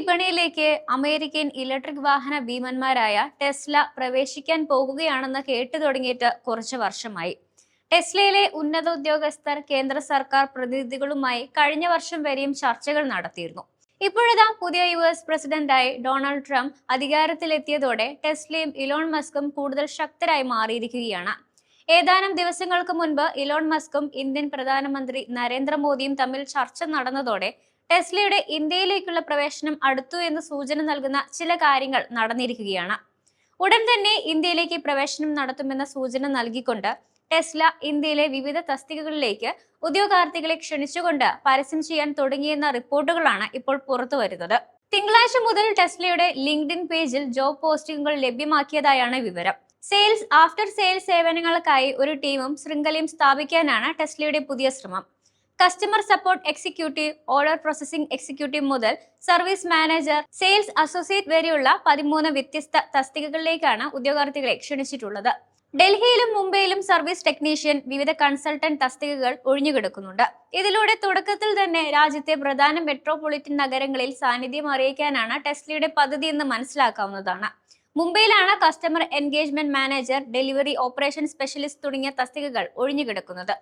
വിപണിയിലേക്ക് American electric വാഹന ഭീമന്മാരായ Tesla പ്രവേശിക്കാൻ പോകുകയാണെന്ന് കേട്ടു തുടങ്ങിയിട്ട് കുറച്ച് വർഷമായി. ടെസ്ലയിലെ ഉന്നത ഉദ്യോഗസ്ഥർ കേന്ദ്ര സർക്കാർ പ്രതിനിധികളുമായി കഴിഞ്ഞ വർഷം വരെയും ചർച്ചകൾ നടത്തിയിരുന്നു. ഇപ്പോഴതാ പുതിയ യു എസ് പ്രസിഡന്റായി ഡൊണാൾഡ് ട്രംപ് അധികാരത്തിലെത്തിയതോടെ ടെസ്ലയും ഇലോൺ മസ്കും കൂടുതൽ ശക്തരായി മാറിയിരിക്കുകയാണ്. ഏതാനും ദിവസങ്ങൾക്ക് മുൻപ് ഇലോൺ മസ്കും ഇന്ത്യൻ പ്രധാനമന്ത്രി നരേന്ദ്രമോദിയും തമ്മിൽ ചർച്ച നടന്നതോടെ ടെസ്ലയുടെ ഇന്ത്യയിലേക്കുള്ള പ്രവേശനം അടുത്തു എന്ന് സൂചന നൽകുന്ന ചില കാര്യങ്ങൾ നടന്നിരിക്കുകയാണ്. ഉടൻ തന്നെ ഇന്ത്യയിലേക്ക് പ്രവേശനം നടത്തുമെന്ന സൂചന നൽകിക്കൊണ്ട് ടെസ്ല ഇന്ത്യയിലെ വിവിധ തസ്തികകളിലേക്ക് ഉദ്യോഗാർത്ഥികളെ ക്ഷണിച്ചുകൊണ്ട് പരസ്യം ചെയ്യാൻ തുടങ്ങിയെന്ന റിപ്പോർട്ടുകളാണ് ഇപ്പോൾ പുറത്തു വരുന്നത്. തിങ്കളാഴ്ച മുതൽ ടെസ്ലയുടെ ലിങ്ക്ഡിൻ പേജിൽ ജോബ് പോസ്റ്റിംഗുകൾ ലഭ്യമാക്കിയതായാണ് വിവരം. സെയിൽസ് ആഫ്റ്റർ സെയിൽസ് സേവനങ്ങൾക്കായി ഒരു ടീമും ശൃംഖലയും സ്ഥാപിക്കാനാണ് ടെസ്ലയുടെ പുതിയ ശ്രമം. Customer support executive order processing executive മുതൽ സർവീസ് മാനേജർ സെയിൽസ് അസോസിയേറ്റ് വരെയുള്ള പതിമൂന്ന് വ്യത്യസ്ത തസ്തികകളിലേക്കാണ് ഉദ്യോഗാർത്ഥികളെ ക്ഷണിച്ചിട്ടുള്ളത്. ഡൽഹിയിലും മുംബൈയിലും സർവീസ് ടെക്നീഷ്യൻ വിവിധ കൺസൾട്ടന്റ് തസ്തികകൾ ഒഴിഞ്ഞുകിടക്കുന്നുണ്ട് ഇതിലൂടെ തുടക്കത്തിൽ തന്നെ രാജ്യത്തെ പ്രധാന മെട്രോപൊളിറ്റൻ നഗരങ്ങളിൽ സാന്നിധ്യം അറിയിക്കാനാണ് ടെസ്ലയുടെ പദ്ധതി എന്ന് മനസ്സിലാക്കാവുന്നതാണ്. മുംബൈയിലാണ് customer engagement manager delivery operation specialist തുടങ്ങിയ തസ്തികകൾ ഒഴിഞ്ഞുകിടക്കുന്നത്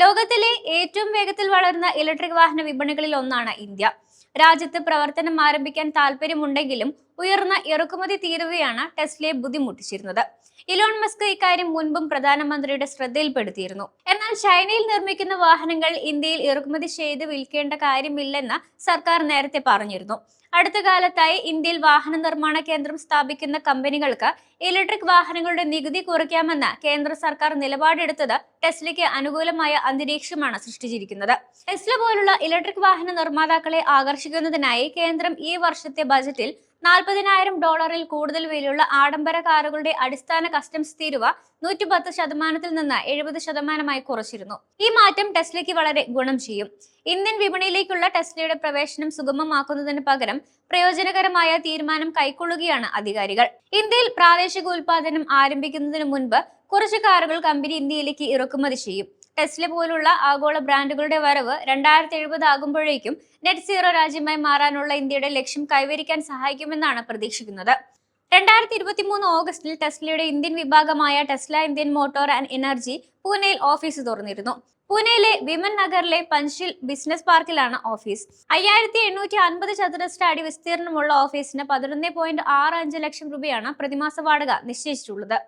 ലോകത്തിലെ ഏറ്റവും വേഗത്തിൽ വളരുന്ന ഇലക്ട്രിക് വാഹന വിപണികളിൽ ഒന്നാണ് ഇന്ത്യ. രാജ്യത്ത് പ്രവർത്തനം ആരംഭിക്കാൻ താല്പര്യമുണ്ടെങ്കിലും ഉയർന്ന ഇറക്കുമതി തീരുവയാണ് ടെസ്ലയെ ബുദ്ധിമുട്ടിച്ചിരുന്നത്. ഇലോൺ മസ്ക് ഇക്കാര്യം മുൻപും പ്രധാനമന്ത്രിയുടെ ശ്രദ്ധയിൽപ്പെടുത്തിയിരുന്നു. എന്നാൽ ചൈനയിൽ നിർമ്മിക്കുന്ന വാഹനങ്ങൾ ഇന്ത്യയിൽ ഇറക്കുമതി ചെയ്ത് വിൽക്കേണ്ട കാര്യമില്ലെന്ന് സർക്കാർ നേരത്തെ പറഞ്ഞിരുന്നു. അടുത്ത കാലത്തായി ഇന്ത്യയിൽ വാഹന നിർമ്മാണ കേന്ദ്രം സ്ഥാപിക്കുന്ന കമ്പനികൾക്ക് ഇലക്ട്രിക് വാഹനങ്ങളുടെ നികുതി കുറയ്ക്കാമെന്ന് കേന്ദ്ര സർക്കാർ നിലപാടെടുത്തത് ടെസ്ലയ്ക്ക് അനുകൂലമായ അന്തരീക്ഷമാണ് സൃഷ്ടിച്ചിരിക്കുന്നത്. ടെസ്ല പോലുള്ള ഇലക്ട്രിക് വാഹന നിർമ്മാതാക്കളെ ആകർഷിക്കുന്നതിനായി കേന്ദ്രം ഈ വർഷത്തെ ബജറ്റിൽ നാൽപ്പതിനായിരം ഡോളറിൽ കൂടുതൽ വിലയുള്ള ആഡംബര കാറുകളുടെ അടിസ്ഥാന കസ്റ്റംസ് തീരുവ നൂറ്റി പത്ത് ശതമാനത്തിൽ നിന്ന് എഴുപത് ശതമാനമായി കുറച്ചിരുന്നു. ഈ മാറ്റം ടെസ്ലയ്ക്ക് വളരെ ഗുണം ചെയ്യും. ഇന്ത്യൻ വിപണിയിലേക്കുള്ള ടെസ്ലയുടെ പ്രവേശനം സുഗമമാക്കുന്നതിന് പകരം പ്രയോജനകരമായ തീരുമാനം കൈക്കൊള്ളുകയാണ് അധികാരികൾ. ഇന്ത്യയിൽ പ്രാദേശിക ഉൽപാദനം ആരംഭിക്കുന്നതിന് മുൻപ് കുറച്ച് കാറുകൾ കമ്പനി ഇന്ത്യയിലേക്ക് ഇറക്കുമതി ചെയ്യും. ടെസ്ല പോലുള്ള ആഗോള ബ്രാൻഡുകളുടെ വരവ് രണ്ടായിരത്തി എഴുപത് ആകുമ്പോഴേക്കും നെറ്റ് സീറോ രാജ്യമായി മാറാനുള്ള ഇന്ത്യയുടെ ലക്ഷ്യം കൈവരിക്കാൻ സഹായിക്കുമെന്നാണ് പ്രതീക്ഷിക്കുന്നത്. രണ്ടായിരത്തി ഇരുപത്തി മൂന്ന് ഓഗസ്റ്റിൽ ടെസ്ലയുടെ ഇന്ത്യൻ വിഭാഗമായ Tesla Indian motor and energy പൂനെയിൽ ഓഫീസ് തുറന്നിരുന്നു. പൂനെയിലെ വിമൻ നഗറിലെ പഞ്ചിൽ ബിസിനസ് പാർക്കിലാണ് ഓഫീസ്. അയ്യായിരത്തി എണ്ണൂറ്റി അൻപത് ചതുരശ്ര അടി വിസ്തീർണമുള്ള ഓഫീസിന് പതിനൊന്ന് പോയിന്റ് ആറ് അഞ്ച് ലക്ഷം രൂപയാണ് പ്രതിമാസ വാടക നിശ്ചയിച്ചിട്ടുള്ളത്.